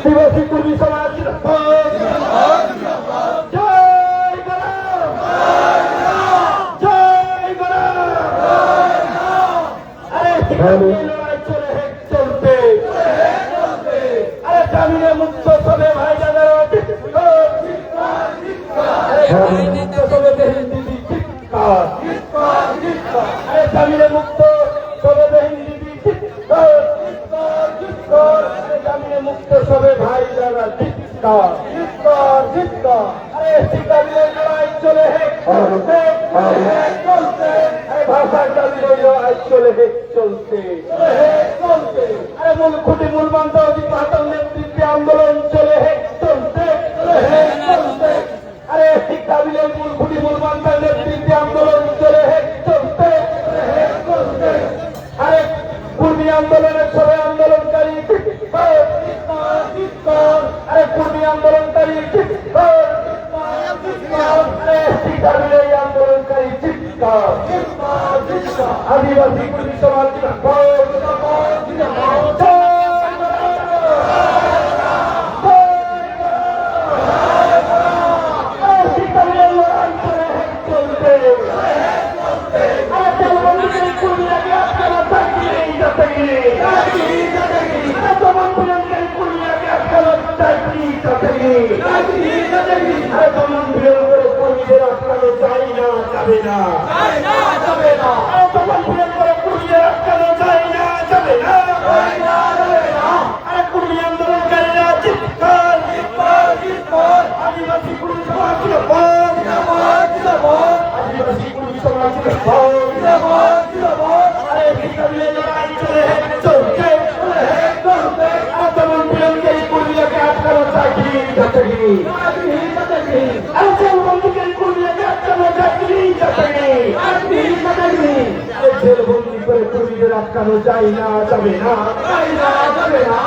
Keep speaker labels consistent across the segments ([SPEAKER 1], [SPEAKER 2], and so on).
[SPEAKER 1] আদিবাসী কর্মী সমাজ গরাম আরে জামিনে মুক্ত সবে ভাই দাদারা জামিনে মুক্ত সবে বেহিন দিদি চিৎকার আরে জামিনে মুক্ত সবে বেহিন দিদি চিৎকার আরে জামিনে মুক্ত সবে ভাই দাদা, চিৎকার চিৎকার চিৎকার। আরে শিকারীর লড়াই চলে হে, চলতে চলতে আরে, ভাষা চালিয়ে লড়াই চলে হে, চলতে। চলতে। আরে, মূল খুঁটি, মূল বান্ধবী আদিবাসী কর্মী সমাজ জিন্দাবাদ, জিন্দাবাদ, যাবে না। যায় যাবে না। চলছে আর তেমন বিরোধীদের কর্মীরাকে আটকানো চাকরি চাকরি আর জেলবন্দীদের কর্মীরাকে আটকানো চাকরি চাকরি জেলবন্দি করে কর্মীদের আটকানো যায় না যাবে না?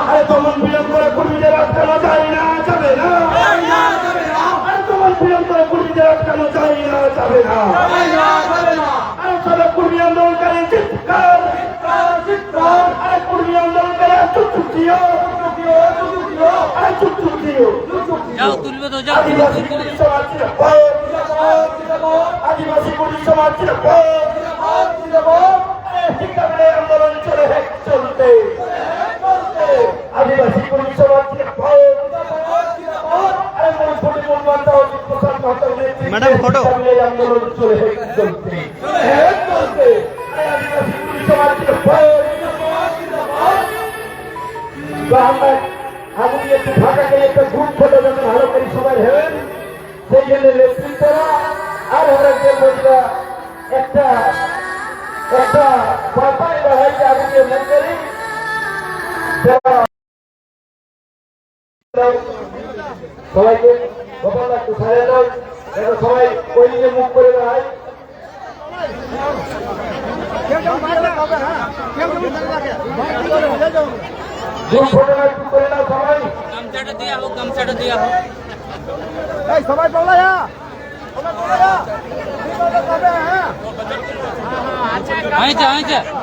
[SPEAKER 1] আরে তেমন বিরোধ করে কর্মীদের আটকানো যায় না যাবে না? আরে তেমন বিরোধ করে কর্মীদের আটকানো যায় না যাবে না? আরে সবে কর্মী আন্দোলনকারী চিৎকার। চিৎকার আরে কর্মী আন্দোলনকারী চুপ দিও আরে চুপ চুপ দিও
[SPEAKER 2] যাও তুলবে তো যাও
[SPEAKER 1] আদিবাসী কর্মী সমাজ আদিবাসী কর্মী সমাজ চলতে আদিবাসী
[SPEAKER 3] ম্যাডাম, ফটো।
[SPEAKER 1] আন্দোলন চলে আপনি একটু একটা গ্রুপ ফটো যখন ভালো করে সবাই হেবেন সেই জন্য নেতৃত্বরা আর আমরা যে বন্ধুরা একটা একটা বা হয়তো আপনি মনে করি সবাইকে গোপাল একটু সারিয়ে দাও যেন সবাই ওই দিকে মুখ করে দাও সবাই।
[SPEAKER 3] পাওয়া যা সবাই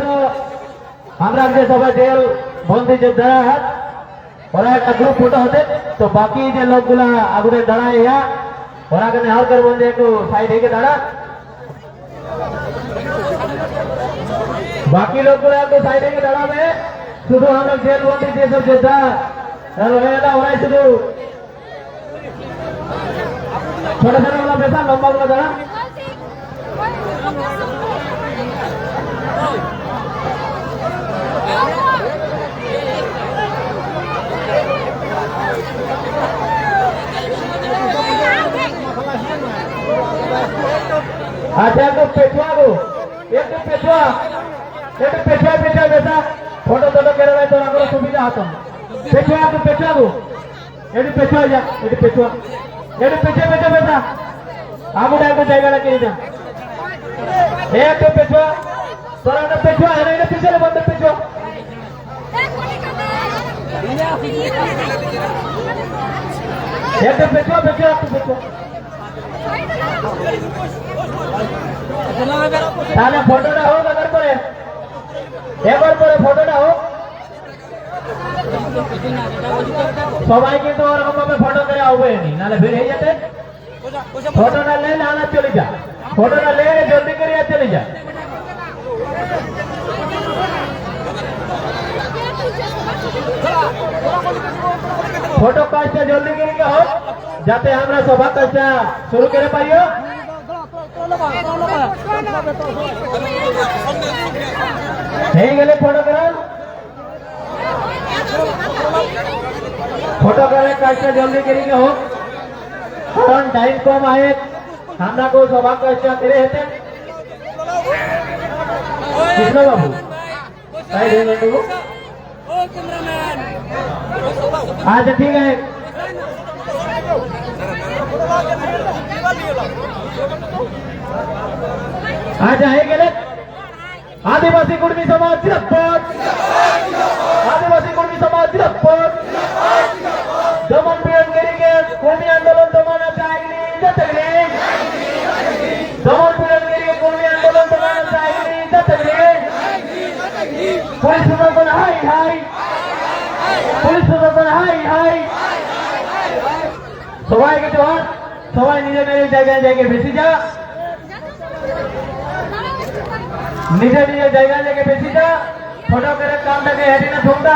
[SPEAKER 1] আমরা যে সবাই জেল বন্দি যোদ্ধা ওরা একটা গ্রুপ ফটো হতে তো বাকি যে লোকগুলা আগুনে দাঁড়ায় ইয়া ওরা কেন হালকার বন্দি একটু সাইড হেঁকে দাঁড়া
[SPEAKER 3] বাকি লোকগুলো একটু সাইডে গিয়ে দাঁড়াবে শুধু আমরা জেল বন্দি যেসব যোদ্ধা তাহলে হয়ে গেল ওরাই শুধু ছোট ছোটগুলো বেশা লম্বা গুলো দাঁড়া আচ্ছা একটু পেছুয়া গো। একটু পেছুয়া। একটু পেছুয়া পেছুয়া বেশা ফটো টটো কেড়ে নেয় তোর কোনো সুবিধা হতো। পেছুয়া, একটু পেছুয়া গো। একটু পেছুয়া যা, একটু পেছুয়া। একটু পেছুয়া পেছুয়া বেশা আগুটা একটু জায়গাটা কিনে যা একটু পেছুয়া। তোরা একটা পেছুয়া এটা পিছনে বন্ধ পেছুয়া। পেছুয়া তাহলে ফটোটা হোক এবার পরে। এবার পরে ফটোটা হোক। সবাই কিন্তু ওরকম ভাবে ফটো করে নি নাহলে ভিড় হয়ে যেতে। ফটোটা লে, নাহলে চলে যা। ফটোটা লে জলদি করে চলে যা। फ़ोटो कैसे जल्दी गिर के हो जाते हमरा सभा कैसा शुरू करे पाइयो ठीक गेले फ़ोटो करा फ़ोटो करे कैसे जल्दी गिर के हो कौन टाइम कम आए हमरा को सभा कैसा तेरे हेते कृष्ण बाबू ओ कैमरामैन বাবু আচ্ছা ঠিক আছে আচ্ছা হয়ে গেলে আদিবাসী কর্মী সমাজ জিরাপট আদিবাসী পুলিশ প্রশাসন হাই হাই। সবাইকে জোহার সবাই নিজের নিজের জায়গায় জায়গায় বেশি যা। নিজের নিজের জায়গায় জায়গায় বেশি যা। ফটো করে কামটাকে হেঁটে না ঠোকটা